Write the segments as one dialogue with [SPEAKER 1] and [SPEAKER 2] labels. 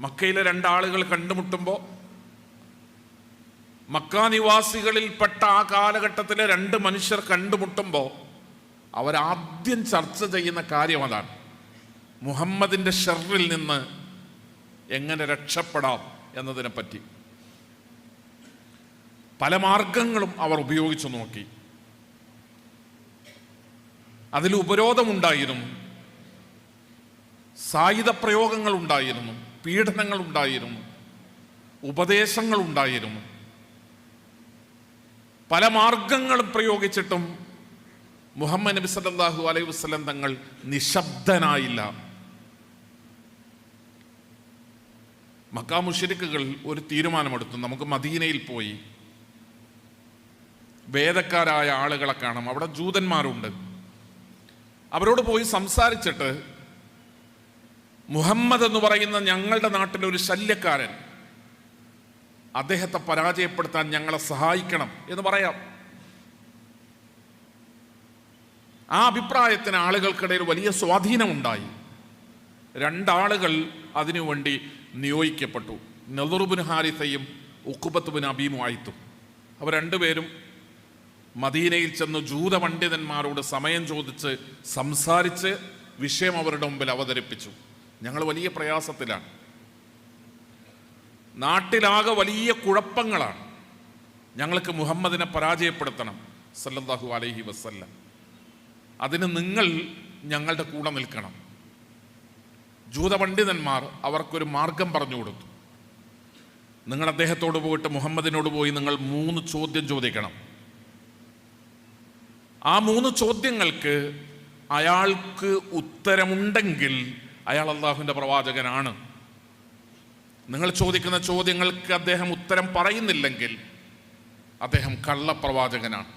[SPEAKER 1] മക്കയിലെ രണ്ടാളുകൾ കണ്ടുമുട്ടുമ്പോൾ മക്ക നിവാസികളിൽപ്പെട്ട ആ കാലഘട്ടത്തിലെ രണ്ട് മനുഷ്യർ കണ്ടുമുട്ടുമ്പോൾ അവരാദ്യം ചർച്ച ചെയ്യുന്ന കാര്യം അതാണ്. മുഹമ്മദിന്റെ ഷെറിൽ നിന്ന് എങ്ങനെ രക്ഷപ്പെടാം എന്നതിനെ പറ്റി. പല മാർഗങ്ങളും അവർ ഉപയോഗിച്ചു നോക്കി. അതിൽ ഉപരോധമുണ്ടായിരുന്നു. സായുധ പ്രയോഗങ്ങൾ ഉണ്ടായിരുന്നു പീഡനങ്ങൾ ഉണ്ടായിരുന്നു ഉപദേശങ്ങൾ ഉണ്ടായിരുന്നു പല മാർഗങ്ങളും പ്രയോഗിച്ചിട്ടും മുഹമ്മദ് നബി സല്ലല്ലാഹു അലൈഹി വസ്ലം തങ്ങൾ നിശബ്ദനായില്ല. മക്കാമുഷിരിക്കുകൾ ഒരു തീരുമാനമെടുത്തു. നമുക്ക് മദീനയിൽ പോയി. വേദക്കാരായ ആളുകളെ കാണാം. അവിടെ ജൂതന്മാരുണ്ട്. അവരോട് പോയി സംസാരിച്ചിട്ട് മുഹമ്മദ് എന്ന് പറയുന്ന ഞങ്ങളുടെ നാട്ടിലെ ഒരു ശല്യക്കാരൻ അദ്ദേഹത്തെ പരാജയപ്പെടുത്താൻ ഞങ്ങളെ സഹായിക്കണം എന്ന് പറയാം. ആ അഭിപ്രായത്തിന് ആളുകൾക്കിടയിൽ വലിയ സ്വാധീനമുണ്ടായി. രണ്ടാളുകൾ അതിനുവേണ്ടി നിയോഗിക്കപ്പെട്ടു. നെറുബിൻ ഹാരിസയും ഉക്കുബത്തുബിൻ അബീമുമായിത്തും അവർ രണ്ടുപേരും മദീനയിൽ ചെന്ന് ജൂത പണ്ഡിതന്മാരോട് സമയം ചോദിച്ച് സംസാരിച്ച് വിഷയം അവരുടെ മുമ്പിൽ അവതരിപ്പിച്ചു. ഞങ്ങൾ വലിയ പ്രയാസത്തിലാണ്. നാട്ടിലാകെ വലിയ കുഴപ്പങ്ങളാണ്. ഞങ്ങൾക്ക് മുഹമ്മദിനെ പരാജയപ്പെടുത്തണം സല്ലല്ലാഹു അലൈഹി വസല്ലം. അതിന് നിങ്ങൾ ഞങ്ങളുടെ കൂടെ നിൽക്കണം. ജൂത പണ്ഡിതന്മാർ അവർക്കൊരു മാർഗം പറഞ്ഞു കൊടുത്തു. നിങ്ങൾ അദ്ദേഹത്തോട് പോയിട്ട് മുഹമ്മദിനോട് പോയി നിങ്ങൾ മൂന്ന് ചോദ്യം ചോദിക്കണം. ആ മൂന്ന് ചോദ്യങ്ങൾക്ക് അയാൾക്ക് ഉത്തരമുണ്ടെങ്കിൽ അയാൾ അള്ളാഹുവിന്റെ പ്രവാചകനാണ്. നിങ്ങൾ ചോദിക്കുന്ന ചോദ്യങ്ങൾക്ക് അദ്ദേഹം ഉത്തരം പറയുന്നില്ലെങ്കിൽ അദ്ദേഹം കള്ളപ്രവാചകനാണ്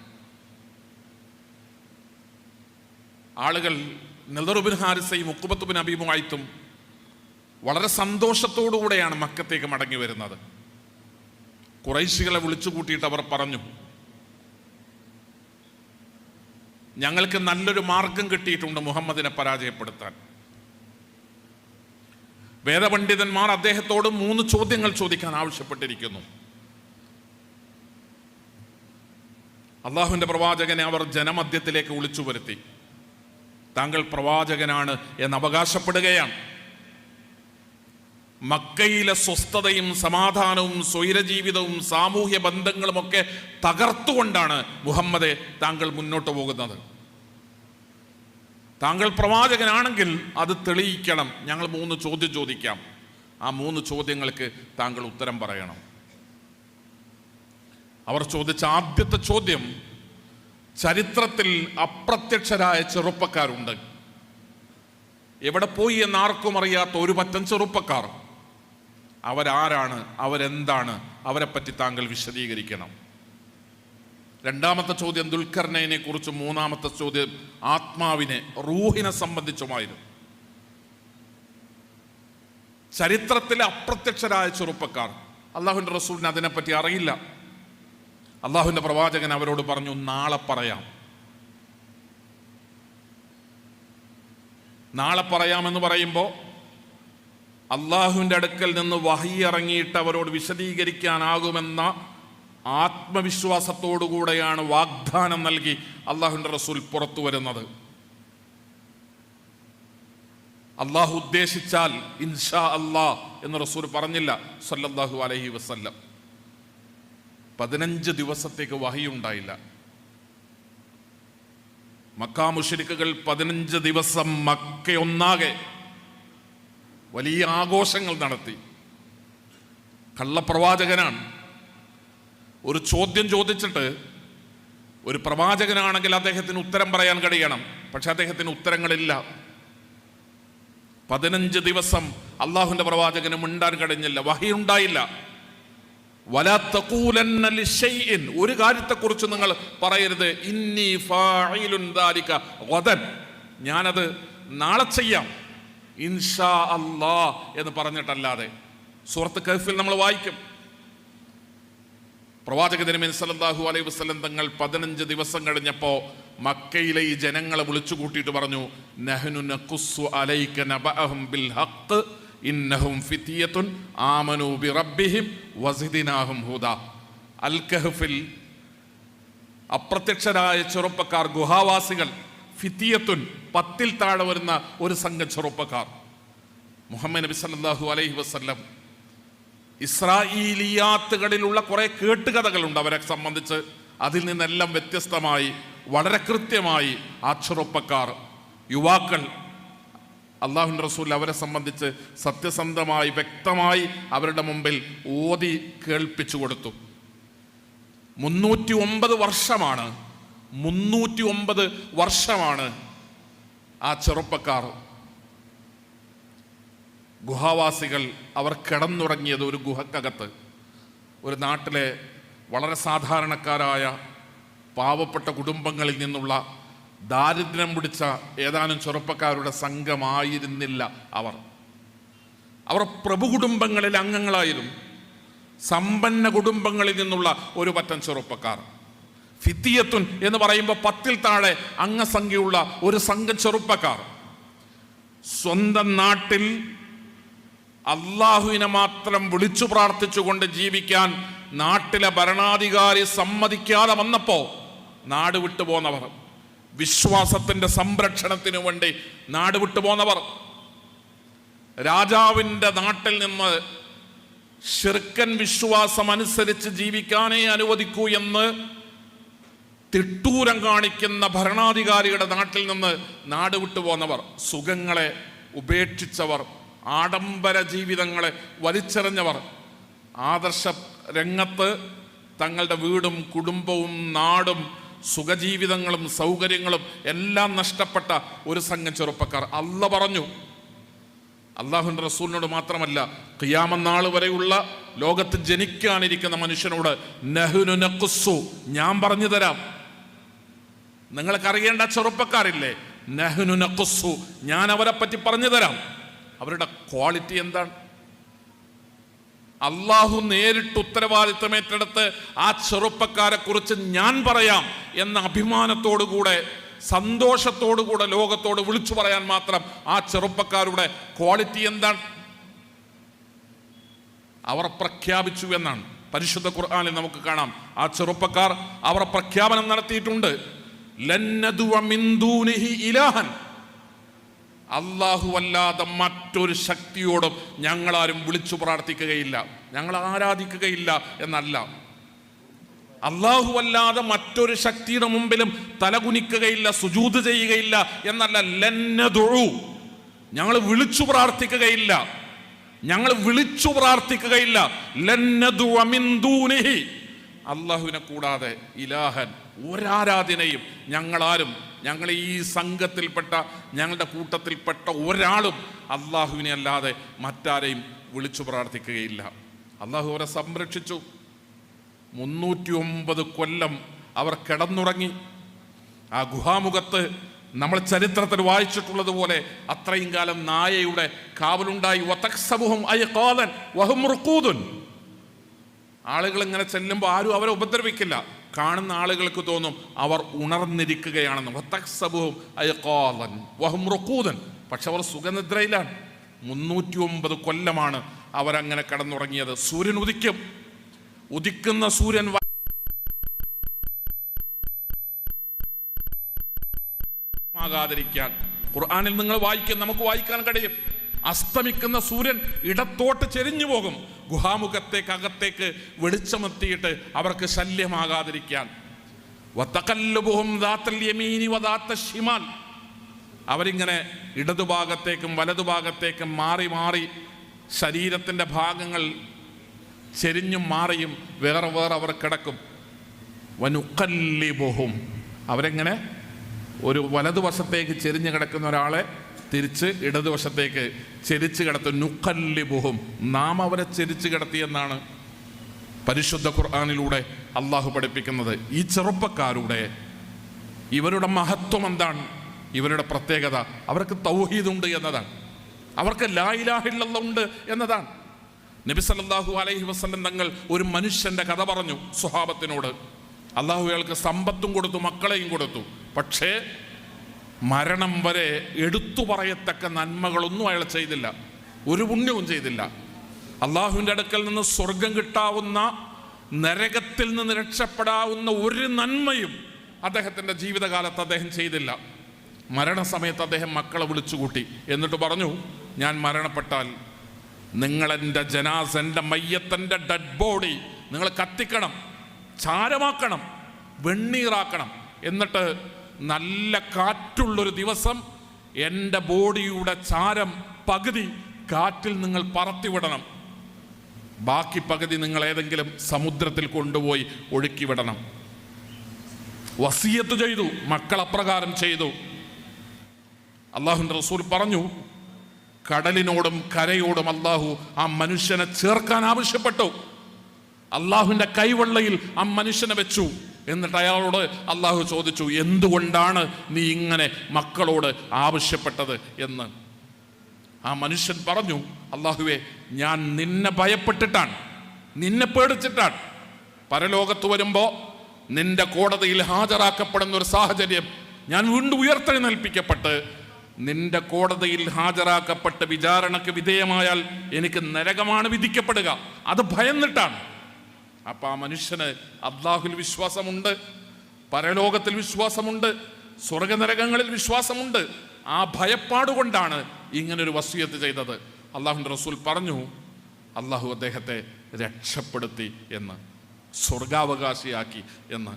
[SPEAKER 1] ആളുകൾ നിലറുബിൻ ഹാരിസയും ഉക്കുബത്തുബിൻ അബീമുമായിട്ടും വളരെ സന്തോഷത്തോടുകൂടെയാണ് മക്കത്തേക്ക് മടങ്ങി വരുന്നത്. കുറൈശികളെ വിളിച്ചു കൂട്ടിയിട്ട് അവർ പറഞ്ഞു ഞങ്ങൾക്ക് നല്ലൊരു മാർഗം കിട്ടിയിട്ടുണ്ട് മുഹമ്മദിനെ പരാജയപ്പെടുത്താൻ. വേദപണ്ഡിതന്മാർ അദ്ദേഹത്തോട് മൂന്ന് ചോദ്യങ്ങൾ ചോദിക്കാൻ ആവശ്യപ്പെട്ടിരിക്കുന്നു. അള്ളാഹുവിന്റെ പ്രവാചകനെ അവർ ജനമധ്യത്തിലേക്ക് വിളിച്ചു വരുത്തി. താങ്കൾ പ്രവാചകനാണ് എന്ന് അവകാശപ്പെടുകയാണ്. മക്കയിലെ സ്വസ്ഥതയും സമാധാനവും സ്വൈരജീവിതവും സാമൂഹ്യ ബന്ധങ്ങളുമൊക്കെ തകർത്തുകൊണ്ടാണ് മുഹമ്മദെ താങ്കൾ മുന്നോട്ട് പോകുന്നത്. താങ്കൾ പ്രവാചകനാണെങ്കിൽ അത് തെളിയിക്കണം. ഞങ്ങൾ മൂന്ന് ചോദ്യം ചോദിക്കാം. ആ മൂന്ന് ചോദ്യങ്ങൾക്ക് താങ്കൾ ഉത്തരം പറയണം. അവർ ചോദിച്ച ആദ്യത്തെ ചോദ്യം ചരിത്രത്തിൽ അപ്രത്യക്ഷരായ ചെറുപ്പക്കാരുണ്ട്. എവിടെ പോയി എന്ന് ആർക്കും അറിയാത്ത ഒരു പറ്റം ചെറുപ്പക്കാർ. അവരാരാണ് അവരെന്താണ് അവരെപ്പറ്റി താങ്കൾ വിശദീകരിക്കണം. രണ്ടാമത്തെ ചോദ്യം ദുൽഖർനൈനെ കുറിച്ച് മൂന്നാമത്തെ ചോദ്യം ആത്മാവിനെ റൂഹിനെ സംബന്ധിച്ചുമായിരുന്നു. ചരിത്രത്തിലെ അപ്രത്യക്ഷരായ ചെറുപ്പക്കാർ. അള്ളാഹുവിന്റെ റസൂലിന് അതിനെപ്പറ്റി അറിയില്ല. അള്ളാഹുവിന്റെ പ്രവാചകൻ അവരോട് പറഞ്ഞു നാളെ പറയാം. നാളെ പറയാമെന്ന് പറയുമ്പോൾ അള്ളാഹുവിന്റെ അടുക്കൽ നിന്ന് വഹി ഇറങ്ങിയിട്ട് അവരോട് വിശദീകരിക്കാനാകുമെന്ന ആത്മവിശ്വാസത്തോടുകൂടെയാണ് വാഗ്ദാനം നൽകി അള്ളാഹുവിന്റെ റസൂൽ പുറത്തു വരുന്നത്. അള്ളാഹു ഉദ്ദേശിച്ചാൽ ഇൻഷാ അല്ലാ എന്ന് റസൂൽ പറഞ്ഞില്ല സല്ലല്ലാഹു അലഹി വസല്ലം. പതിനഞ്ച് ദിവസത്തേക്ക് വഹിയുണ്ടായില്ല. മക്കാ മുഷരിക്കുകൾ പതിനഞ്ച് ദിവസം മക്കയൊന്നാകെ വലിയ ആഘോഷങ്ങൾ നടത്തി. കള്ളപ്രവാചകനാണ് ഒരു ചോദ്യം ചോദിച്ചിട്ട് ഒരു പ്രവാചകനാണെങ്കിൽ അദ്ദേഹത്തിന് ഉത്തരം പറയാൻ കഴിയണം. പക്ഷെ അദ്ദേഹത്തിന് ഉത്തരങ്ങളില്ല. പതിനഞ്ച് ദിവസം അള്ളാഹുവിന്റെ പ്രവാചകന് മിണ്ടാൻ കഴിഞ്ഞില്ല. വഹിയുണ്ടായില്ല ഒരു കാര്യത്തെക്കുറിച്ച് നിങ്ങൾ പറയരുത്. ഇന്നി ഞാനത് നാളെ ചെയ്യാം. ഇൻഷാ അല്ലാ എന്ന് പറഞ്ഞിട്ടല്ലാതെ. സുഹൃത്ത് കഫിൽ നമ്മൾ വായിക്കും. പ്രവാചക തിരുമേനി സല്ലല്ലാഹു അലൈഹി വസ്ലം തങ്ങൾ പതിനഞ്ച് ദിവസം കഴിഞ്ഞപ്പോൾ മക്കയിലെ ഈ ജനങ്ങളെ വിളിച്ചു കൂട്ടിയിട്ട് പറഞ്ഞു നഹ്നു നഖുസ്സു അലൈക നബഅഹും ബിൽ ഹഖ് ഇന്നഹും ഫിത്തിയത്തുൻ ആമനു ബി റബ്ബിഹിം വസിദിനാഹും ഹുദ. അൽ കഹ്ഫിൽ അപ്രത്യക്ഷരായ ചെറുപ്പക്കാർ ഗുഹാവാസികൾ ഫിത്തിയത്തുൻ പത്തിൽ താഴെ വരുന്ന ഒരു സംഘം ചെറുപ്പക്കാർ. മുഹമ്മദ് നബി സല്ലല്ലാഹു അലൈഹി വസല്ലം ഇസ്രായേലിയാത്തുകളിലുള്ള കുറേ കേട്ടുകഥകളുണ്ട് അവരെ സംബന്ധിച്ച്. അതിൽ നിന്നെല്ലാം വ്യത്യസ്തമായി വളരെ കൃത്യമായി ആ ചെറുപ്പക്കാർ യുവാക്കൾ അള്ളാഹു റസൂൽ അവരെ സംബന്ധിച്ച് സത്യസന്ധമായി വ്യക്തമായി അവരുടെ മുമ്പിൽ ഓതി കേൾപ്പിച്ചു കൊടുത്തു. മുന്നൂറ്റി ഒമ്പത് വർഷമാണ് മുന്നൂറ്റി ഒമ്പത് വർഷമാണ് ആ ചെറുപ്പക്കാർ ഗുഹാവാസികൾ അവർ കിടന്നുറങ്ങിയത് ഒരു ഗുഹക്കകത്ത്. ഒരു നാട്ടിലെ വളരെ സാധാരണക്കാരായ പാവപ്പെട്ട കുടുംബങ്ങളിൽ നിന്നുള്ള ദാരിദ്ര്യം പിടിച്ച ഏതാനും ചെറുപ്പക്കാരുടെ സംഘമായിരുന്നില്ല അവർ. അവർ പ്രഭു കുടുംബങ്ങളിലെ അംഗങ്ങളായിരുന്നു. സമ്പന്ന കുടുംബങ്ങളിൽ നിന്നുള്ള ഒരു പറ്റം ചെറുപ്പക്കാർ. ഫിത്തിയത്തുൻ എന്ന് പറയുമ്പോൾ പത്തിൽ താഴെ അംഗസംഖ്യയുള്ള ഒരു സംഘം ചെറുപ്പക്കാർ. സ്വന്തം നാട്ടിൽ അള്ളാഹുവിനെ മാത്രം വിളിച്ചു പ്രാർത്ഥിച്ചുകൊണ്ട് ജീവിക്കാൻ നാട്ടിലെ ഭരണാധികാരി സമ്മതിക്കാതെ വന്നപ്പോൾ നാട് വിട്ടുപോന്നവർ വിശ്വാസത്തിന്റെ സംരക്ഷണത്തിനു വേണ്ടി നാട് വിട്ടുപോന്നവർ രാജാവിന്റെ നാട്ടിൽ നിന്ന് ഷിർക്കൻ വിശ്വാസം അനുസരിച്ച് ജീവിക്കാനേ അനുവദിക്കൂ എന്ന് തിട്ടൂരം കാണിക്കുന്ന ഭരണാധികാരിയുടെ നാട്ടിൽ നിന്ന് നാട് വിട്ടുപോന്നവർ സുഖങ്ങളെ ഉപേക്ഷിച്ചവർ. ആഡംബര ജീവിതങ്ങളെ വലിച്ചെറിഞ്ഞവർ. ആദർശ രംഗത്ത് തങ്ങളുടെ വീടും കുടുംബവും നാടും സുഖജീവിതങ്ങളും സൗകര്യങ്ങളും എല്ലാം നഷ്ടപ്പെട്ട ഒരു സംഘം ചെറുപ്പക്കാർ. അല്ല പറഞ്ഞു. അള്ളാഹുന്റെ റസൂലിനോട് മാത്രമല്ല ഖിയാമനാൾ വരെയുള്ള ലോകത്ത് ജനിക്കാനിരിക്കുന്ന മനുഷ്യനോട് നഹ്നു നഖുസ്സു ഞാൻ പറഞ്ഞു തരാം. നിങ്ങൾക്കറിയേണ്ട ചെറുപ്പക്കാരില്ലേ? നഹ്നു നഖുസ്സു ഞാൻ അവരെ പറ്റി പറഞ്ഞു തരാം. അവരുടെ ക്വാളിറ്റി എന്താണ്? അള്ളാഹു നേരിട്ട് ഉത്തരവാദിത്തം ഏറ്റെടുത്ത് ആ ചെറുപ്പക്കാരെ കുറിച്ച് ഞാൻ പറയാം എന്ന അഭിമാനത്തോടുകൂടെ സന്തോഷത്തോടുകൂടെ ലോകത്തോട് വിളിച്ചു പറയാൻ മാത്രം ആ ചെറുപ്പക്കാരുടെ ക്വാളിറ്റി എന്താണ്? അവർ പ്രഖ്യാപിച്ചു എന്നാണ്. പരിശുദ്ധ ഖുർആനിൽ നമുക്ക് കാണാം. ആ ചെറുപ്പക്കാർ അവർ പ്രഖ്യാപനം നടത്തിയിട്ടുണ്ട്. ലന്നദുവ മിന്ദൂനിഹി ദൂനിഹി ഇലാഹൻ അള്ളാഹു അല്ലാതെ മറ്റൊരു ശക്തിയോടും ഞങ്ങളാരും വിളിച്ചു പ്രാർത്ഥിക്കുകയില്ല. ഞങ്ങൾ ആരാധിക്കുകയില്ല എന്നല്ല. അള്ളാഹുവല്ലാതെ മറ്റൊരു ശക്തിയുടെ മുമ്പിലും തലകുനിക്കുകയില്ല സുജൂത് ചെയ്യുകയില്ല എന്നല്ല. ലന്നതൊഴു ഞങ്ങൾ വിളിച്ചു പ്രാർത്ഥിക്കുകയില്ല. ഞങ്ങൾ വിളിച്ചു പ്രാർത്ഥിക്കുകയില്ല. അള്ളാഹുവിനെ കൂടാതെ ഇലാഹൻ ഒരാരാധനയും ഞങ്ങളാരും ഞങ്ങൾ ഈ സംഘത്തിൽപ്പെട്ട ഞങ്ങളുടെ കൂട്ടത്തിൽപ്പെട്ട ഒരാളും അള്ളാഹുവിനെ അല്ലാതെ മറ്റാരെയും വിളിച്ചു പ്രാർത്ഥിക്കുകയില്ല. അള്ളാഹു അവരെ സംരക്ഷിച്ചു. മുന്നൂറ്റി ഒമ്പത് കൊല്ലം അവർ കിടന്നുറങ്ങി. ആ ഗുഹാമുഖത്ത് നമ്മൾ ചരിത്രത്തിൽ വായിച്ചിട്ടുള്ളത് പോലെ അത്രയും കാലം നായയുടെ കാവലുണ്ടായി. ആളുകൾ ഇങ്ങനെ ചെല്ലുമ്പോൾ ആരും അവരെ ഉപദ്രവിക്കില്ല. കാണുന്ന ആളുകൾക്ക് തോന്നും അവർ ഉണർന്നിരിക്കുകയാണെന്ന്. പക്ഷെ അവർ സുഖനിദ്രയിലാണ്. മുന്നൂറ്റി ഒമ്പത് കൊല്ലമാണ് അവരങ്ങനെ കടന്നുറങ്ങിയത്. സൂര്യൻ ഉദിക്കും. ഉദിക്കുന്ന സൂര്യൻ ആകാതിരിക്കാൻ. ഖുർആാനിൽ നിങ്ങൾ വായിക്കും നമുക്ക് വായിക്കാൻ കഴിയും. അസ്തമിക്കുന്ന സൂര്യൻ ഇടത്തോട്ട് ചെരിഞ്ഞു പോകും. ഗുഹാമുഖത്തേക്ക് അകത്തേക്ക് വെളിച്ചമെത്തിയിട്ട് അവർക്ക് ശല്യമാകാതിരിക്കാൻ. അവരിങ്ങനെ ഇടതുഭാഗത്തേക്കും വലതുഭാഗത്തേക്കും മാറി മാറി ശരീരത്തിന്റെ ഭാഗങ്ങൾ ചെരിഞ്ഞും മാറിയും വേറെ വേറെ അവർ കിടക്കും. വനുക്കല്ലിബുഹും അവരെങ്ങനെ? ഒരു വലതുവശത്തേക്ക് ചെരിഞ്ഞ് കിടക്കുന്ന ഒരാളെ തിരിച്ച് ഇടതുവശത്തേക്ക് ചെരിച്ച് കിടത്തും. നുക്കല്ലിബുഹും നാം അവരെ ചെരിച്ച് കിടത്തിയെന്നാണ് പരിശുദ്ധ ഖുർആാനിലൂടെ അള്ളാഹു പഠിപ്പിക്കുന്നത്. ഈ ചെറുപ്പക്കാരുടെ ഇവരുടെ മഹത്വം എന്താണ്? ഇവരുടെ പ്രത്യേകത. അവർക്ക് തൗഹീദുണ്ട് എന്നതാണ്. അവർക്ക് ലായിലാഹില്ല ഉണ്ട് എന്നതാണ്. നബി സല്ലല്ലാഹു അലൈഹി വസ്ലം തങ്ങൾ ഒരു മനുഷ്യന്റെ കഥ പറഞ്ഞു സ്വഹാബത്തിനോട് അള്ളാഹു അയാൾക്ക് സമ്പത്തും കൊടുത്തു മക്കളെയും കൊടുത്തു. പക്ഷേ മരണം വരെ എടുത്തു പറയത്തക്ക നന്മകളൊന്നും അയാൾ ചെയ്തില്ല. ഒരു പുണ്യവും ചെയ്തില്ല. അള്ളാഹുവിന്റെ അടുക്കൽ നിന്ന് സ്വർഗം കിട്ടാവുന്ന നരകത്തിൽ നിന്ന് രക്ഷപ്പെടാവുന്ന ഒരു നന്മയും അദ്ദേഹത്തിന്റെ ജീവിതകാലത്ത് അദ്ദേഹം ചെയ്തില്ല. മരണസമയത്ത് അദ്ദേഹം മക്കളെ വിളിച്ചുകൂട്ടി. എന്നിട്ട് പറഞ്ഞു ഞാൻ മരണപ്പെട്ടാൽ നിങ്ങളെന്റെ ജനാസ് എന്റെ മയ്യത്തന്റെ ഡെഡ് ബോഡി നിങ്ങൾ കത്തിക്കണം ചാരമാക്കണം വെണ്ണീറാക്കണം. എന്നിട്ട് നല്ല കാറ്റുള്ളൊരു ദിവസം എന്റെ ബോഡിയുടെ ചാരം പകുതി കാറ്റിൽ നിങ്ങൾ പറത്തിവിടണം. ബാക്കി പകുതി നിങ്ങൾ ഏതെങ്കിലും സമുദ്രത്തിൽ കൊണ്ടുപോയി ഒഴുക്കി വിടണം വസീയത്ത് ചെയ്തു മക്കൾ അപ്രകാരം ചെയ്തു. അള്ളാഹുന്റെ റസൂൽ പറഞ്ഞു കടലിനോടും കരയോടും അള്ളാഹു ആ മനുഷ്യനെ ചേർക്കാൻ ആവശ്യപ്പെട്ടു. അള്ളാഹുവിന്റെ കൈവെള്ളയിൽ ആ മനുഷ്യനെ വെച്ചു. എന്നിട്ട് അയാളോട് അള്ളാഹു ചോദിച്ചു എന്തുകൊണ്ടാണ് നീ ഇങ്ങനെ മക്കളോട് ആവശ്യപ്പെട്ടത്? എന്ന്. ആ മനുഷ്യൻ പറഞ്ഞു അള്ളാഹുവെ ഞാൻ നിന്നെ ഭയപ്പെട്ടിട്ടാണ് നിന്നെ പേടിച്ചിട്ടാണ്. പരലോകത്ത് വരുമ്പോൾ നിന്റെ കോടതിയിൽ ഹാജരാക്കപ്പെടുന്ന ഒരു സാഹചര്യം ഞാൻ വീണ്ടും ഉയർത്തെഴുന്നേൽപ്പിക്കപ്പെട്ട് നിന്റെ കോടതിയിൽ ഹാജരാക്കപ്പെട്ട് വിചാരണക്ക് വിധേയമായാൽ എനിക്ക് നരകമാണ് വിധിക്കപ്പെടുക. അത് ഭയന്നിട്ടാണ്. അപ്പൊ ആ മനുഷ്യന് അള്ളാഹുൽ വിശ്വാസമുണ്ട് പരലോകത്തിൽ വിശ്വാസമുണ്ട് സ്വർഗനരകങ്ങളിൽ വിശ്വാസമുണ്ട്. ആ ഭയപ്പാടുകൊണ്ടാണ് ഇങ്ങനൊരു വസീയത്ത് ചെയ്തത്. അള്ളാഹുന്റെ റസൂൽ പറഞ്ഞു അള്ളാഹു അദ്ദേഹത്തെ രക്ഷപ്പെടുത്തി എന്ന് സ്വർഗാവകാശിയാക്കി എന്ന്.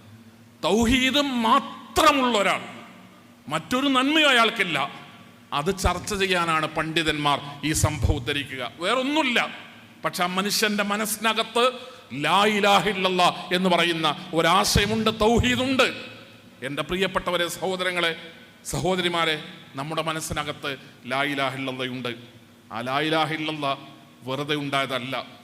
[SPEAKER 1] തൗഹീദ് മാത്രമുള്ള ഒരാൾ മറ്റൊരു നന്മയോ അയാൾക്കില്ല. അത് ചർച്ച ചെയ്യാനാണ് പണ്ഡിതന്മാർ ഈ സംഭവം ഉദ്ധരിക്കുക. വേറൊന്നുമില്ല. പക്ഷെ ആ മനുഷ്യന്റെ മനസ്സിനകത്ത് ലാ ഇലാഹില്ല എന്ന് പറയുന്ന ഒരാശയമുണ്ട് തൗഹീദുണ്ട്. എന്റെ പ്രിയപ്പെട്ടവരെ സഹോദരങ്ങളെ സഹോദരിമാരെ നമ്മുടെ മനസ്സിനകത്ത് ലാ ഇലാഹില്ലയുണ്ട് ആ ലായിലാഹില്ല വെറുതെ ഉണ്ടായതല്ല.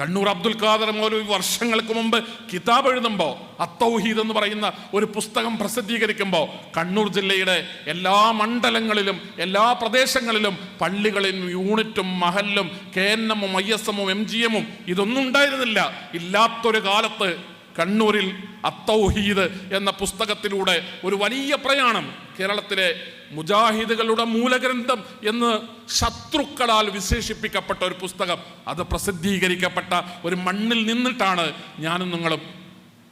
[SPEAKER 1] കണ്ണൂർ അബ്ദുൽ ഖാദർ മൗലവി വർഷങ്ങൾക്ക് മുമ്പ് കിതാബ് എഴുതുമ്പോൾ അത്തൗഹീദ് എന്ന് പറയുന്ന ഒരു പുസ്തകം പ്രസിദ്ധീകരിക്കുമ്പോൾ കണ്ണൂർ ജില്ലയുടെ എല്ലാ മണ്ഡലങ്ങളിലും എല്ലാ പ്രദേശങ്ങളിലും പള്ളികളിലും യൂണിറ്റും മഹല്ലും കെ എൻ എമ്മും ഐ എസ് എമ്മും എം ജി എമ്മും ഇതൊന്നും ഉണ്ടായിരുന്നില്ല. ഇല്ലാത്തൊരു കാലത്ത് കണ്ണൂരിൽ അത്തൗഹീദ് എന്ന പുസ്തകത്തിലൂടെ ഒരു വലിയ പ്രയാണം കേരളത്തിലെ മുജാഹിദുകളുടെ മൂലഗ്രന്ഥം എന്ന് ശത്രുക്കളാൽ വിശേഷിപ്പിക്കപ്പെട്ട ഒരു പുസ്തകം. അത് പ്രസിദ്ധീകരിക്കപ്പെട്ട ഒരു മണ്ണിൽ നിന്നിട്ടാണ് ഞാനും നിങ്ങളും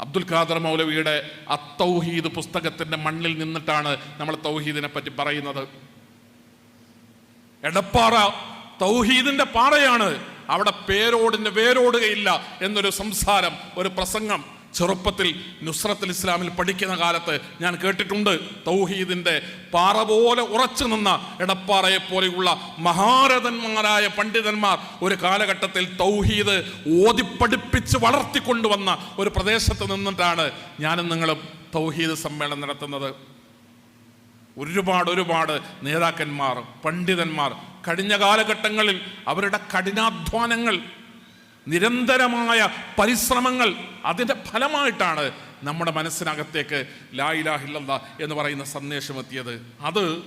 [SPEAKER 1] അബ്ദുൽ ഖാദർ മൗലവിയുടെ അത്തൗഹീദ് പുസ്തകത്തിന്റെ മണ്ണിൽ നിന്നിട്ടാണ് നമ്മൾ തൗഹീദിനെ പറ്റി പറയുന്നത്. എടപ്പാറ തൗഹീദിന്റെ പാറയാണ് അവിടെ പേരോടിന് വേരോടുകയില്ല എന്നൊരു സംസാരം ഒരു പ്രസംഗം ചെറുപ്പത്തിൽ നുസ്രത്തുൽ ഇസ്ലാമിൽ പഠിക്കുന്ന കാലത്ത് ഞാൻ കേട്ടിട്ടുണ്ട്. തൗഹീദിന്റെ പാറ പോലെ ഉറച്ചു നിന്ന എടപ്പാറയെ പോലെയുള്ള മഹാരഥന്മാരായ പണ്ഡിതന്മാർ ഒരു കാലഘട്ടത്തിൽ തൗഹീദ് ഓതിപ്പഠിപ്പിച്ച് വളർത്തിക്കൊണ്ടുവന്ന ഒരു പ്രദേശത്ത് നിന്നിട്ടാണ് ഞാനും നിങ്ങളും തൗഹീദ് സമ്മേളനം നടത്തുന്നത്. ഒരുപാട് ഒരുപാട് നേതാക്കന്മാർ പണ്ഡിതന്മാർ കഴിഞ്ഞ കാലഘട്ടങ്ങളിൽ അവരുടെ കഠിനാധ്വാനങ്ങൾ നിരന്തരമായ പരിശ്രമങ്ങൾ അതിന്റെ ഫലമായിട്ടാണ് നമ്മുടെ മനസ്സിനകത്തേക്ക് ലായിലാഹില്ല എന്ന് പറയുന്ന സന്ദേശം എത്തിയത്. അത്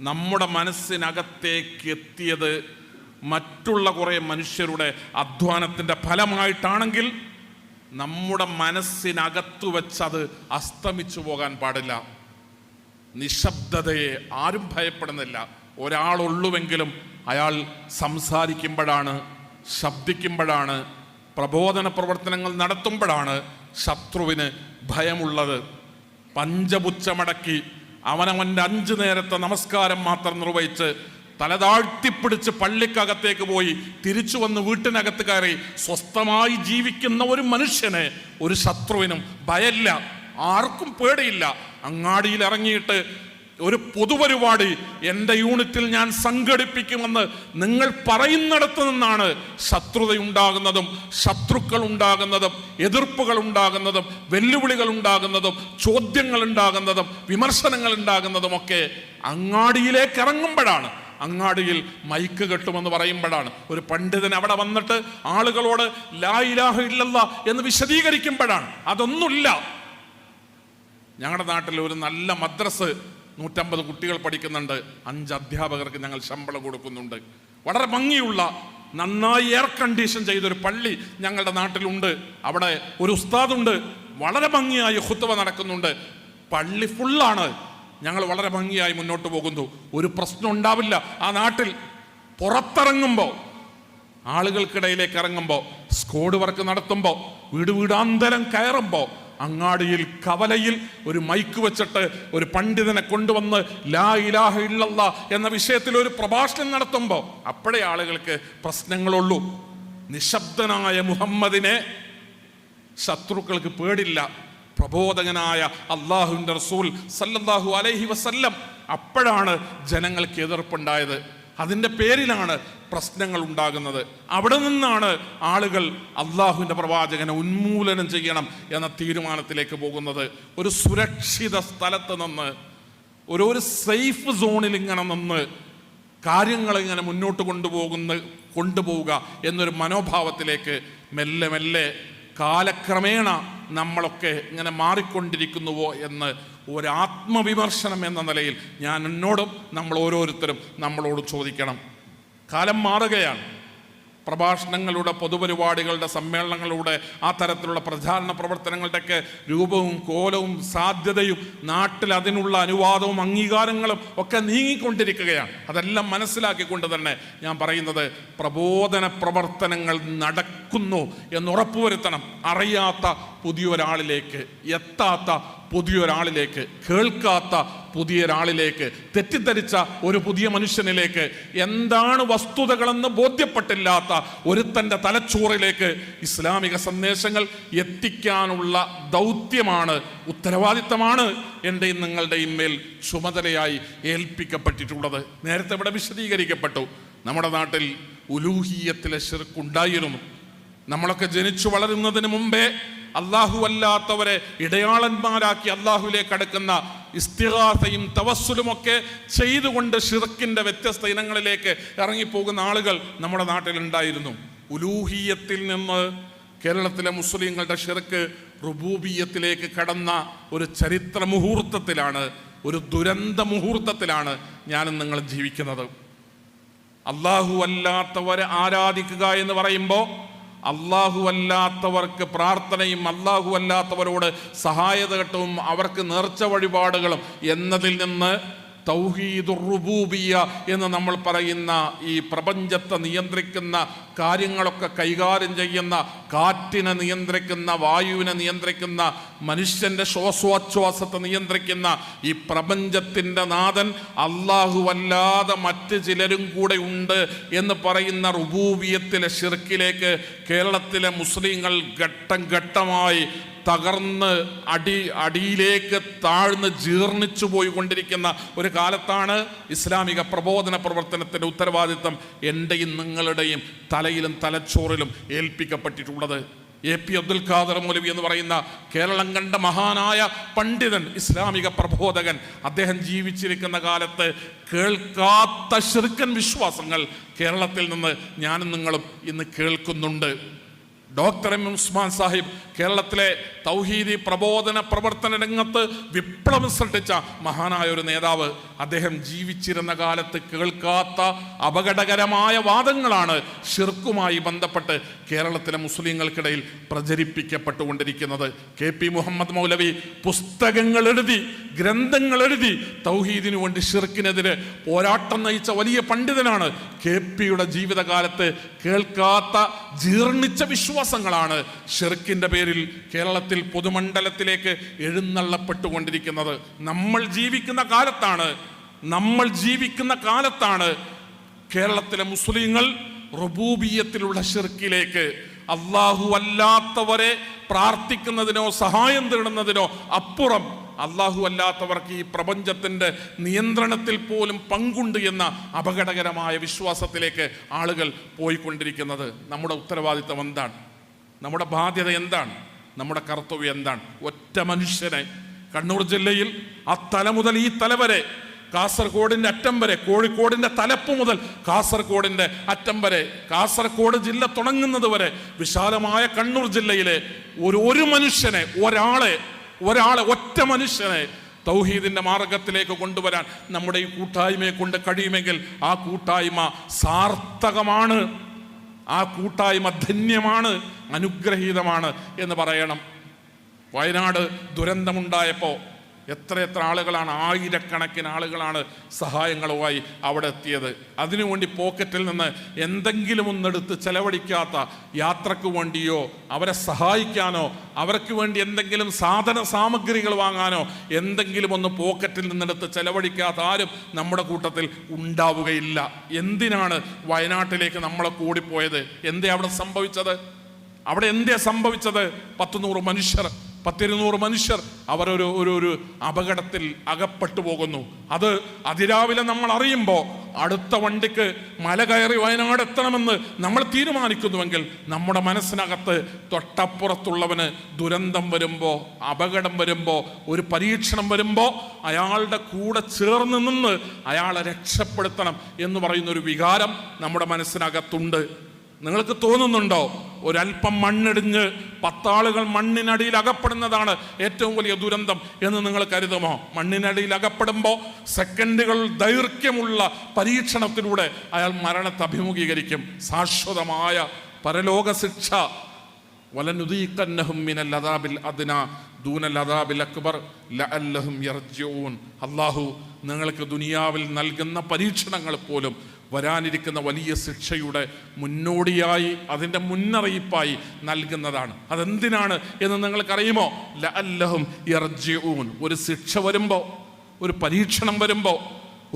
[SPEAKER 1] നമ്മുടെ മനസ്സിനകത്തേക്ക് എത്തിയത് മറ്റുള്ള കുറേ മനുഷ്യരുടെ അധ്വാനത്തിന്റെ ഫലമായിട്ടാണെങ്കിൽ നമ്മുടെ മനസ്സിനകത്തു വെച്ചത് അസ്തമിച്ചു പോകാൻ പാടില്ല. നിശബ്ദതയെ ആരും ഭയപ്പെടുന്നില്ല. ഒരാളുള്ളുവെങ്കിലും അയാൾ സംസാരിക്കുമ്പോഴാണ് ശബ്ദിക്കുമ്പോഴാണ് പ്രബോധന പ്രവർത്തനങ്ങൾ നടത്തുമ്പോഴാണ് ശത്രുവിന് ഭയമുള്ളത്. പഞ്ചപുച്ചമടക്കി അവനവന്റെ അഞ്ച് നേരത്തെ നമസ്കാരം മാത്രം നിർവഹിച്ച് തലതാഴ്ത്തിപ്പിടിച്ച് പള്ളിക്കകത്തേക്ക് പോയി തിരിച്ചു വന്ന് വീട്ടിനകത്ത് കയറി സ്വസ്ഥമായി ജീവിക്കുന്ന ഒരു മനുഷ്യനെ ഒരു ശത്രുവിനും ഭയമില്ല. ആർക്കും പേടിയില്ല. അങ്ങാടിയിൽ ഇറങ്ങിയിട്ട് ഒരു പൊതുപരിപാടി എന്റെ യൂണിറ്റിൽ ഞാൻ സംഘടിപ്പിക്കുമെന്ന് നിങ്ങൾ പറയുന്നിടത്ത് നിന്നാണ് ശത്രുതയുണ്ടാകുന്നതും ശത്രുക്കൾ ഉണ്ടാകുന്നതും എതിർപ്പുകൾ ഉണ്ടാകുന്നതും വെല്ലുവിളികൾ ഉണ്ടാകുന്നതും ചോദ്യങ്ങൾ ഉണ്ടാകുന്നതും വിമർശനങ്ങൾ ഉണ്ടാകുന്നതും ഒക്കെ അങ്ങാടിയിലേക്ക് ഇറങ്ങുമ്പോഴാണ്. അങ്ങാടിയിൽ മൈക്ക് കെട്ടുമെന്ന് പറയുമ്പോഴാണ്. ഒരു പണ്ഡിതൻ അവിടെ വന്നിട്ട് ആളുകളോട് ലാ ഇലാഹ ഇല്ലല്ല എന്ന് വിശദീകരിക്കുമ്പോഴാണ്. അതൊന്നുമില്ല. ഞങ്ങളുടെ നാട്ടിൽ ഒരു നല്ല മദ്രസ് നൂറ്റമ്പത് കുട്ടികൾ പഠിക്കുന്നുണ്ട്. അഞ്ച് അധ്യാപകർക്ക് ഞങ്ങൾ ശമ്പളം കൊടുക്കുന്നുണ്ട്. വളരെ ഭംഗിയുള്ള നന്നായി എയർ കണ്ടീഷൻ ചെയ്തൊരു പള്ളി ഞങ്ങളുടെ നാട്ടിലുണ്ട്. അവിടെ ഒരു ഉസ്താദുണ്ട്. വളരെ ഭംഗിയായി ഹുത്തുവ നടക്കുന്നുണ്ട്. പള്ളി ഫുള്ളാണ് ഞങ്ങൾ വളരെ ഭംഗിയായി മുന്നോട്ട് പോകുന്നു. ഒരു പ്രശ്നം ഉണ്ടാവില്ല. ആ നാട്ടിൽ പുറത്തിറങ്ങുമ്പോൾ ആളുകൾക്കിടയിലേക്ക് ഇറങ്ങുമ്പോൾ സ്കോഡ് വർക്ക് നടത്തുമ്പോൾ വീട് വീടാന്തരം കയറുമ്പോൾ അങ്ങാടിയിൽ കവലയിൽ ഒരു മൈക്ക് വെച്ചിട്ട് ഒരു പണ്ഡിതനെ കൊണ്ടുവന്ന് ലാ ഇലാഹ ഇല്ലല്ല എന്ന വിഷയത്തിൽ ഒരു പ്രഭാഷണം നടത്തുമ്പോൾ അപ്പോഴേ ആളുകൾക്ക് പ്രശ്നങ്ങളുള്ളൂ. നിശബ്ദനായ മുഹമ്മദിനെ ശത്രുക്കൾക്ക് പേടില്ല. പ്രബോധകനായ അള്ളാഹുവിന്റെ റസൂൽ സല്ലല്ലാഹു അലൈഹി വസല്ലം അപ്പോഴാണ് ജനങ്ങൾക്ക് എതിർപ്പുണ്ടായത്. അതിന്റെ പേരിലാണ് പ്രശ്നങ്ങൾ ഉണ്ടാകുന്നത്. അവിടെ നിന്നാണ് ആളുകൾ അള്ളാഹുവിന്റെ പ്രവാചകനെ ഉന്മൂലനം ചെയ്യണം എന്ന തീരുമാനത്തിലേക്ക് പോകുന്നത്. ഒരു സുരക്ഷിത സ്ഥലത്ത് നിന്ന് ഒരു ഒരു സേഫ് സോണിൽ ഇങ്ങനെ നിന്ന് കാര്യങ്ങൾ ഇങ്ങനെ മുന്നോട്ട് കൊണ്ടുപോകുന്ന കൊണ്ടുപോവുക എന്നൊരു മനോഭാവത്തിലേക്ക് മെല്ലെ മെല്ലെ കാലക്രമേണ നമ്മളൊക്കെ ഇങ്ങനെ മാറിക്കൊണ്ടിരിക്കുന്നുവോ എന്ന് ഒരു ആത്മവിമർശനം എന്ന നിലയിൽ ഞാൻ എന്നോടും നമ്മൾ ഓരോരുത്തരും നമ്മളോട് ചോദിക്കണം. കാലം മാറുകയാണ്. പ്രഭാഷണങ്ങളുടെ പൊതുപരിപാടികളുടെ സമ്മേളനങ്ങളുടെ ആ തരത്തിലുള്ള പ്രചാരണ പ്രവർത്തനങ്ങളുടെയൊക്കെ രൂപവും കോലവും സാധ്യതയും നാട്ടിൽ അതിനുള്ള അനുവാദവും അംഗീകാരങ്ങളും ഒക്കെ നീങ്ങിക്കൊണ്ടിരിക്കുകയാണ്. അതെല്ലാം മനസ്സിലാക്കിക്കൊണ്ട് തന്നെ ഞാൻ പറയുന്നത് പ്രബോധന പ്രവർത്തനങ്ങൾ നടക്കുന്നു എന്ന് ഉറപ്പുവരുത്തണം. അറിയാത്ത പുതിയൊരാളിലേക്ക് എത്താത്ത പുതിയൊരാളിലേക്ക് കേൾക്കാത്ത പുതിയൊരാളിലേക്ക് തെറ്റിദ്ധരിച്ച ഒരു പുതിയ മനുഷ്യനിലേക്ക് എന്താണ് വസ്തുതകളെന്ന് ബോധ്യപ്പെട്ടില്ലാത്ത ഒരുത്തന്റെ തലച്ചോറിലേക്ക് ഇസ്ലാമിക സന്ദേശങ്ങൾ എത്തിക്കാനുള്ള ദൗത്യമാണ് ഉത്തരവാദിത്തമാണ് എന്റെയും നിങ്ങളുടെയും മേൽ ചുമതലയായി ഏൽപ്പിക്കപ്പെട്ടിട്ടുള്ളത്. നേരത്തെ ഇവിടെ വിശദീകരിക്കപ്പെട്ടു. നമ്മുടെ നാട്ടിൽ ഉലൂഹിയത്തിലെ ശിർക്കുണ്ടായിരുന്നു. നമ്മളൊക്കെ ജനിച്ചു വളരുന്നതിന് മുമ്പേ അള്ളാഹു അല്ലാത്തവരെ ഇടയാളന്മാരാക്കി അള്ളാഹുലേക്ക് അടുക്കുന്ന ഇസ്തിഹാസയും തവസ്സുലും ഒക്കെ ചെയ്തുകൊണ്ട് ഷിർക്കിന്റെ വ്യത്യസ്ത ഇനങ്ങളിലേക്ക് ഇറങ്ങിപ്പോകുന്ന ആളുകൾ നമ്മുടെ നാട്ടിലുണ്ടായിരുന്നു. ഉലൂഹിയത്തിൽ നിന്ന് കേരളത്തിലെ മുസ്ലിങ്ങളുടെ ഷിർക്ക് റുബൂബിയത്തിലേക്ക് കടന്ന ഒരു ചരിത്ര മുഹൂർത്തത്തിലാണ് ഒരു ദുരന്ത മുഹൂർത്തത്തിലാണ് ഞാനും നിങ്ങൾ ജീവിക്കുന്നത്. അള്ളാഹു അല്ലാത്തവരെ ആരാധിക്കുക എന്ന് പറയുമ്പോൾ അള്ളാഹു അല്ലാത്തവർക്ക് പ്രാർത്ഥനയും അള്ളാഹുവല്ലാത്തവരോട് സഹായതഘട്ടവും അവർക്ക് നേർച്ച വഴിപാടുകളും എന്നതിൽ നിന്ന് തൗഹീദുറുബൂബിയ എന്ന് നമ്മൾ പറയുന്ന ഈ പ്രപഞ്ചത്തെ നിയന്ത്രിക്കുന്ന കാര്യങ്ങളൊക്കെ കൈകാര്യം ചെയ്യുന്ന കാറ്റിനെ നിയന്ത്രിക്കുന്ന വായുവിനെ നിയന്ത്രിക്കുന്ന മനുഷ്യന്റെ ശ്വാസോച്ഛ്വാസത്തെ നിയന്ത്രിക്കുന്ന ഈ പ്രപഞ്ചത്തിന്റെ നാഥൻ അല്ലാഹുവല്ലാതെ മറ്റ് ചിലരും കൂടെ ഉണ്ട് എന്ന് പറയുന്ന റുബൂവിയത്തിലെ ഷിർക്കിലേക്ക് കേരളത്തിലെ മുസ്ലിങ്ങൾ ഘട്ടം ഘട്ടമായി തകർന്ന് അടി അടിയിലേക്ക് താഴ്ന്ന് ജീർണിച്ചു പോയിക്കൊണ്ടിരിക്കുന്ന ഒരു കാലത്താണ് ഇസ്ലാമിക പ്രബോധന പ്രവർത്തനത്തിന്റെ ഉത്തരവാദിത്തം. എന്റെയും നിങ്ങളുടെയും തലയിലും തലച്ചോറിലും ഏൽപ്പിക്കപ്പെട്ടിട്ടുള്ളത്. എ പി അബ്ദുൽ ഖാദർ മൗലവി എന്ന് പറയുന്ന കേരളം കണ്ട മഹാനായ പണ്ഡിതൻ ഇസ്ലാമിക പ്രബോധകൻ അദ്ദേഹം ജീവിച്ചിരിക്കുന്ന കാലത്ത് കേൾക്കാത്ത ശിർക്കൻ വിശ്വാസങ്ങൾ കേരളത്തിൽ നിന്ന് ഞാനും നിങ്ങളും ഇന്ന് കേൾക്കുന്നുണ്ട്. ഡോക്ടർ എം ഉസ്മാൻ സാഹിബ് കേരളത്തിലെ തൗഹീദി പ്രബോധന പ്രവർത്തന രംഗത്ത് വിപ്ലവം സൃഷ്ടിച്ച മഹാനായ ഒരു നേതാവ്. അദ്ദേഹം ജീവിച്ചിരുന്ന കാലത്ത് കേൾക്കാത്ത അപകടകരമായ വാദങ്ങളാണ് ഷിർക്കുമായി ബന്ധപ്പെട്ട് കേരളത്തിലെ മുസ്ലിങ്ങൾക്കിടയിൽ പ്രചരിപ്പിക്കപ്പെട്ടുകൊണ്ടിരിക്കുന്നത്. കെ പി മുഹമ്മദ് മൗലവി പുസ്തകങ്ങൾ എഴുതി ഗ്രന്ഥങ്ങൾ എഴുതി തൗഹീദിനു വേണ്ടി ഷിർക്കിനെതിരെ പോരാട്ടം നയിച്ച വലിയ പണ്ഡിതനാണ് കെ പിയുടെ ജീവിതകാലത്ത് കേൾക്കാത്ത ജീർണിച്ച വിശ്വാസങ്ങളാണ് ഷെർക്കിന്റെ പേരിൽ കേരളത്തിൽ പൊതുമണ്ഡലത്തിലേക്ക് എഴുന്നള്ളപ്പെട്ടുകൊണ്ടിരിക്കുന്നത്. നമ്മൾ ജീവിക്കുന്ന കാലത്താണ് നമ്മൾ ജീവിക്കുന്ന കാലത്താണ് കേരളത്തിലെ മുസ്ലിങ്ങൾ റബൂബിയത്തിലുള്ള ഷിർക്കിലേക്ക് അള്ളാഹു അല്ലാത്തവരെ പ്രാർത്ഥിക്കുന്നതിനോ സഹായം തേടുന്നതിനോ അപ്പുറം അള്ളാഹു അല്ലാത്തവർക്ക് ഈ പ്രപഞ്ചത്തിന്റെ നിയന്ത്രണത്തിൽ പോലും പങ്കുണ്ട് എന്ന അപകടകരമായ വിശ്വാസത്തിലേക്ക് ആളുകൾ പോയിക്കൊണ്ടിരിക്കുന്നത്. നമ്മുടെ ഉത്തരവാദിത്തം എന്താണ്? നമ്മുടെ ബാധ്യത എന്താണ്? നമ്മുടെ കർത്തവ്യം എന്താണ്? ഒറ്റ മനുഷ്യനെ കണ്ണൂർ ജില്ലയിൽ ആ തല മുതൽ ഈ തല വരെ കാസർഗോഡിന്റെ അറ്റം വരെ കോഴിക്കോടിന്റെ തലപ്പ് മുതൽ കാസർഗോഡിന്റെ അറ്റം വരെ കാസർഗോഡ് ജില്ല തുടങ്ങുന്നത് വരെ വിശാലമായ കണ്ണൂർ ജില്ലയിലെ ഒരു ഒരു മനുഷ്യനെ ഒരാളെ ഒരാളെ ഒറ്റ മനുഷ്യനെ തൗഹീദിന്റെ മാർഗത്തിലേക്ക് കൊണ്ടുവരാൻ നമ്മുടെ ഈ കൂട്ടായ്മയെ കൊണ്ട് കഴിയുമെങ്കിൽ ആ കൂട്ടായ്മ സാർത്ഥകമാണ്. ആ കൂട്ടായ്മ ധന്യമാണ് അനുഗ്രഹീതമാണ് എന്ന് പറയണം. വയനാട് ദുരന്തമുണ്ടായപ്പോൾ എത്ര എത്ര ആളുകളാണ് ആയിരക്കണക്കിന് ആളുകളാണ് സഹായങ്ങളുമായി അവിടെ എത്തിയത്. അതിനുവേണ്ടി പോക്കറ്റിൽ നിന്ന് എന്തെങ്കിലും ഒന്നെടുത്ത് ചെലവഴിക്കാത്ത യാത്രയ്ക്ക് വേണ്ടിയോ അവരെ സഹായിക്കാനോ അവർക്ക് വേണ്ടി എന്തെങ്കിലും സാധന സാമഗ്രികൾ വാങ്ങാനോ എന്തെങ്കിലും ഒന്ന് പോക്കറ്റിൽ നിന്നെടുത്ത് ചെലവഴിക്കാത്ത ആരും നമ്മുടെ കൂട്ടത്തിൽ ഉണ്ടാവുകയില്ല. എന്തിനാണ് വയനാട്ടിലേക്ക് നമ്മളെ കൂടിപ്പോയത്? എന്തേ അവിടെ സംഭവിച്ചത്? അവിടെ എന്തേ സംഭവിച്ചത്? പത്തുനൂറ് മനുഷ്യർ പത്തിരുന്നൂറ് മനുഷ്യർ അവരൊരു ഒരു ഒരു അപകടത്തിൽ അകപ്പെട്ടു പോകുന്നു. അത് അതിരാവിലെ നമ്മൾ അറിയുമ്പോൾ അടുത്ത വണ്ടിക്ക് മല കയറി വയനാട് എത്തണമെന്ന് നമ്മൾ തീരുമാനിക്കുന്നുവെങ്കിൽ നമ്മുടെ മനസ്സിനകത്ത് തൊട്ടപ്പുറത്തുള്ളവന് ദുരന്തം വരുമ്പോൾ അപകടം വരുമ്പോൾ ഒരു പരീക്ഷണം വരുമ്പോൾ അയാളുടെ കൂടെ ചേർന്ന് നിന്ന് അയാളെ രക്ഷപ്പെടുത്തണം എന്ന് പറയുന്ന ഒരു വികാരം നമ്മുടെ മനസ്സിനകത്തുണ്ട്. നിങ്ങൾക്ക് തോന്നുന്നുണ്ടോ? ഒരല്പം മണ്ണിടിഞ്ഞ് പത്താളുകൾ മണ്ണിനടിയിൽ അകപ്പെടുന്നതാണ് ഏറ്റവും വലിയ ദുരന്തം എന്ന് നിങ്ങൾ കരുതുമോ? മണ്ണിനടിയിൽ അകപ്പെടുമ്പോൾ സെക്കൻഡുകൾ ദൈർഘ്യമുള്ള പരീക്ഷണത്തിലൂടെ അയാൾ മരണത്തെ അഭിമുഖീകരിക്കും. ശാശ്വതമായ പരലോക ശിക്ഷ വലനുദീഖന്നഹും മിനൽ അദാബിൽ അദ്ന ദൂനൽ അദാബിൽ അക്ബർ ലഅല്ലഹും അല്ലാഹു നിങ്ങൾക്ക് ദുനിയാവിൽ നൽകുന്ന പരീക്ഷണങ്ങൾ പോലും വരാനിരിക്കുന്ന വലിയ ശിക്ഷയുടെ മുന്നോടിയായി അതിന്റെ മുന്നറിയിപ്പായി നൽകുന്നതാണ്. അതെന്തിനാണ് എന്ന് നിങ്ങൾക്കറിയുമോ? ലഅല്ലഹും ഇർജിഊൻ ഒരു ശിക്ഷ വരുമ്പോൾ ഒരു പരീക്ഷണം വരുമ്പോൾ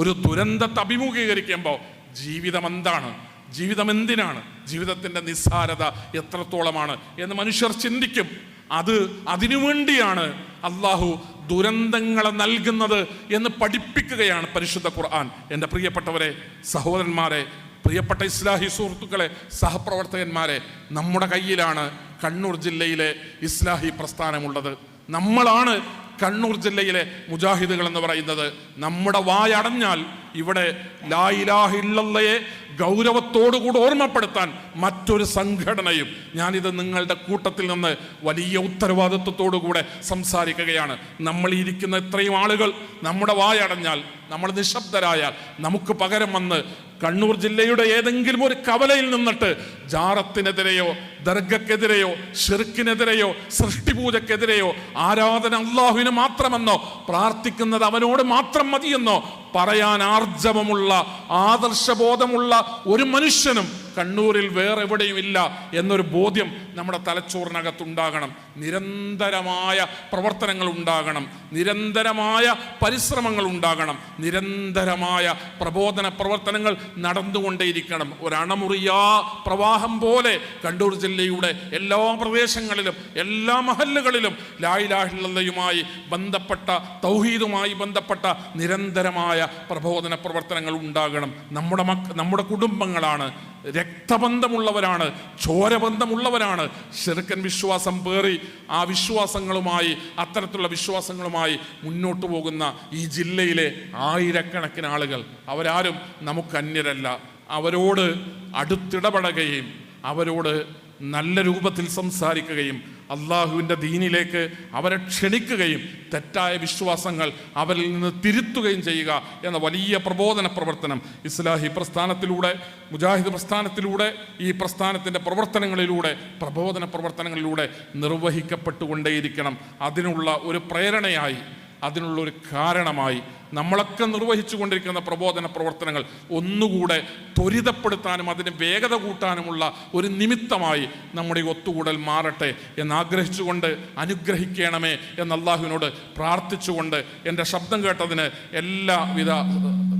[SPEAKER 1] ഒരു ദുരന്തത്തെ അഭിമുഖീകരിക്കുമ്പോൾ ജീവിതം എന്താണ്? ജീവിതം എന്തിനാണ്? ജീവിതത്തിന്റെ നിസ്സാരത എത്രത്തോളമാണ് എന്ന് മനുഷ്യർ ചിന്തിക്കും. അത് അതിനുവേണ്ടിയാണ് അള്ളാഹു ദുരന്തങ്ങളെ നൽകുന്നത് എന്ന് പഠിപ്പിക്കുകയാണ് പരിശുദ്ധ ഖുർആൻ. എന്റെ പ്രിയപ്പെട്ടവരെ സഹോദരന്മാരെ പ്രിയപ്പെട്ട ഇസ്ലാഹി സുഹൃത്തുക്കളെ സഹപ്രവർത്തകന്മാരെ നമ്മുടെ കയ്യിലാണ് കണ്ണൂർ ജില്ലയിലെ ഇസ്ലാഹി പ്രസ്ഥാനമുള്ളത്. നമ്മളാണ് കണ്ണൂർ ജില്ലയിലെ മുജാഹിദുകൾ എന്ന് പറയുന്നത് നമ്മുടെ വായടഞ്ഞാൽ ഇവിടെ ലായിലാഹില്ലയെ ഗൗരവത്തോടുകൂടി ഓർമ്മപ്പെടുത്താൻ മറ്റൊരു സംഘടനയും ഞാനിത് നിങ്ങളുടെ കൂട്ടത്തിൽ നിന്ന് വലിയ ഉത്തരവാദിത്വത്തോടുകൂടെ സംസാരിക്കുകയാണ്. നമ്മൾ ഇരിക്കുന്ന ഇത്രയും ആളുകൾ നമ്മുടെ വായടഞ്ഞാൽ നമ്മൾ നിശബ്ദരായാൽ നമുക്ക് പകരം വന്ന് കണ്ണൂർ ജില്ലയുടെ ഏതെങ്കിലും ഒരു കവലയിൽ നിന്നിട്ട് ജാറത്തിനെതിരെയോ ദർഗക്കെതിരെയോ ഷിർക്കിനെതിരെയോ സൃഷ്ടിപൂജക്കെതിരെയോ ആരാധന അള്ളാഹുവിന് മാത്രമെന്നോ പ്രാർത്ഥിക്കുന്നത് അവനോട് മാത്രം മതിയെന്നോ പറയാൻ ആർജവമുള്ള ആദർശബോധമുള്ള ഒരു മനുഷ്യനും കണ്ണൂരിൽ വേറെ എവിടെയും ഇല്ല എന്നൊരു ബോധ്യം നമ്മുടെ തലച്ചോറിനകത്തുണ്ടാകണം. നിരന്തരമായ പ്രവർത്തനങ്ങൾ ഉണ്ടാകണം. നിരന്തരമായ പരിശ്രമങ്ങൾ ഉണ്ടാകണം. നിരന്തരമായ പ്രബോധന പ്രവർത്തനങ്ങൾ നടന്നുകൊണ്ടേയിരിക്കണം. ഒരണമുറിയാ പ്രവാഹം പോലെ കണ്ണൂർ ജില്ലയുടെ എല്ലാ പ്രദേശങ്ങളിലും എല്ലാ മഹല്ലുകളിലും ലായിലാഹിള്ളയുമായി ബന്ധപ്പെട്ട തൗഹീദുമായി ബന്ധപ്പെട്ട നിരന്തരമായ പ്രബോധന പ്രവർത്തനങ്ങൾ ഉണ്ടാകണം. നമ്മുടെ മക്ക നമ്മുടെ കുടുംബങ്ങളാണ് രക്തബന്ധമുള്ളവരാണ് ചോരബന്ധമുള്ളവരാണ്. ചെറുക്കൻ വിശ്വാസം പേറി ആ വിശ്വാസങ്ങളുമായി അത്തരത്തിലുള്ള വിശ്വാസങ്ങളുമായി മുന്നോട്ട് പോകുന്ന ഈ ജില്ലയിലെ ആയിരക്കണക്കിന് ആളുകൾ. അവരാരും നമുക്ക് അന്യരല്ല. അവരോട് അടുത്തിടപെടുകയും അവരോട് നല്ല രൂപത്തിൽ സംസാരിക്കുകയും അള്ളാഹുവിന്റെ ദീനിലേക്ക് അവരെ ക്ഷണിക്കുകയും തെറ്റായ വിശ്വാസങ്ങൾ അവരിൽ നിന്ന് തിരുത്തുകയും ചെയ്യുക എന്ന വലിയ പ്രബോധന പ്രവർത്തനം ഇസ്ലാഹി പ്രസ്ഥാനത്തിലൂടെ മുജാഹിദ് പ്രസ്ഥാനത്തിലൂടെ ഈ പ്രസ്ഥാനത്തിന്റെ പ്രവർത്തനങ്ങളിലൂടെ പ്രബോധന പ്രവർത്തനങ്ങളിലൂടെ നിർവഹിക്കപ്പെട്ടുകൊണ്ടേയിരിക്കണം. അതിനുള്ള ഒരു പ്രേരണയായി അതിനുള്ള ഒരു കാരണമായി നമ്മളൊക്കെ നിർവഹിച്ചു കൊണ്ടിരിക്കുന്ന പ്രബോധന പ്രവർത്തനങ്ങൾ ഒന്നുകൂടെ ത്വരിതപ്പെടുത്താനും അതിന് വേഗത കൂട്ടാനുമുള്ള ഒരു നിമിത്തമായി നമ്മുടെ ഒത്തുകൂടൽ മാറട്ടെ എന്നാഗ്രഹിച്ചുകൊണ്ട് അനുഗ്രഹിക്കണമേ എന്ന് അള്ളാഹുവിനോട് പ്രാർത്ഥിച്ചുകൊണ്ട് എന്റെ ശബ്ദം കേട്ടതിന് എല്ലാവിധ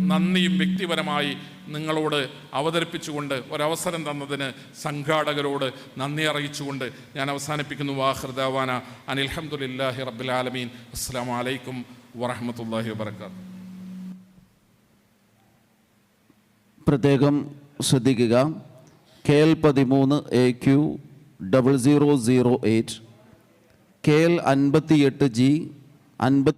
[SPEAKER 1] നന്ദിയും വ്യക്തിപരമായി നിങ്ങളോട് അവതരിപ്പിച്ചുകൊണ്ട് ഒരവസരം തന്നതിന് സംഘാടകരോട് നന്ദി അറിയിച്ചുകൊണ്ട് ഞാൻ അവസാനിപ്പിക്കുന്നു. വാഹൃദാവാന അനിൽഹമുല്ലാഹി റബ്ബുലാലമീൻ അസ്സാം വലൈക്കും വറഹമത്തല്ലാഹി വാത്ത
[SPEAKER 2] പ്രത്യേകം ശ്രദ്ധിക്കുക. കെ എൽ പതിമൂന്ന് A Q double zero zero eight. K L അൻപത്തി എട്ട് ജി അൻപത്തി